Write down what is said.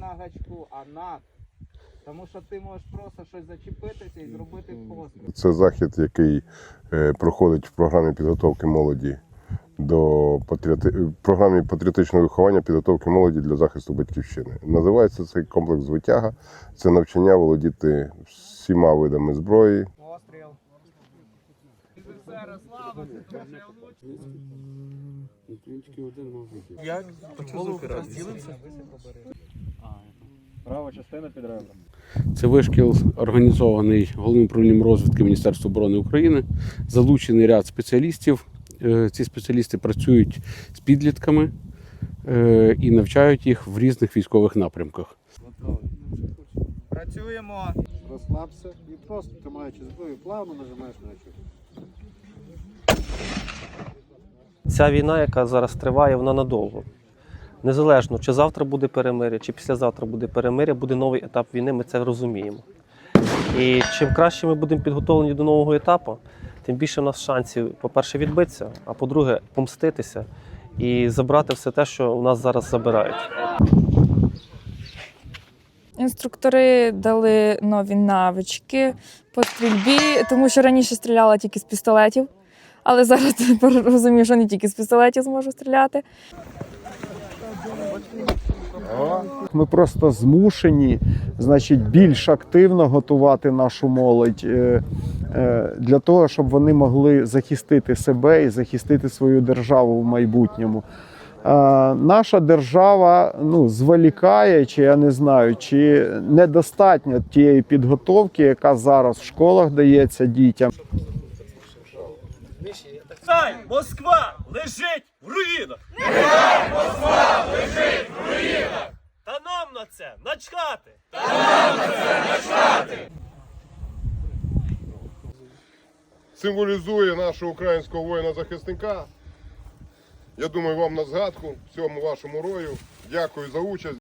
не на гачку, а над. Тому що ти можеш просто щось зачепитися і зробити постріл. Це захід, який е, проходить в програмі підготовки молоді до патріоти... програмі патріотичного виховання підготовки молоді для захисту батьківщини. Називається цей комплекс звитяга. Це навчання володіти всіма видами зброї, Постріл. Права частина під ребра. Це вишкіл організований головним управлінням розвідки Міністерства оборони України. Залучений ряд спеціалістів. Е, Ці спеціалісти працюють з підлітками е, і навчають їх в різних військових напрямках. Працюємо. Розслабся і просто тримаючи зброю, плавно нажимаєш на очі. Ця війна, яка зараз триває, вона надовго. Незалежно, чи завтра буде перемиря, чи післязавтра буде перемиря, буде новий етап війни, ми це розуміємо. І чим краще ми будемо підготовлені до нового етапу, тим більше в нас шансів, по-перше, відбитися, а по-друге, помститися і забрати все те, що у нас зараз забирають. Інструктори дали нові навички по стрільбі, тому що раніше стріляла тільки з пістолетів, але зараз розумію, що не тільки з пістолетів зможу стріляти. Ми просто змушені, значить, більш активно готувати нашу молодь е, е, для того, щоб вони могли захистити себе і захистити свою державу в майбутньому. Наша держава ну, зволікає, чи я не знаю, чи недостатньо тієї підготовки, яка зараз в школах дається дітям. Нехай Москва лежить в руїнах! Нехай Москва лежить в руїнах! Та нам на це начхати! Та нам начхати! символізує нашого українського воїна-захисника. Я думаю, вам на згадку цьому вашому рою. Дякую за участь.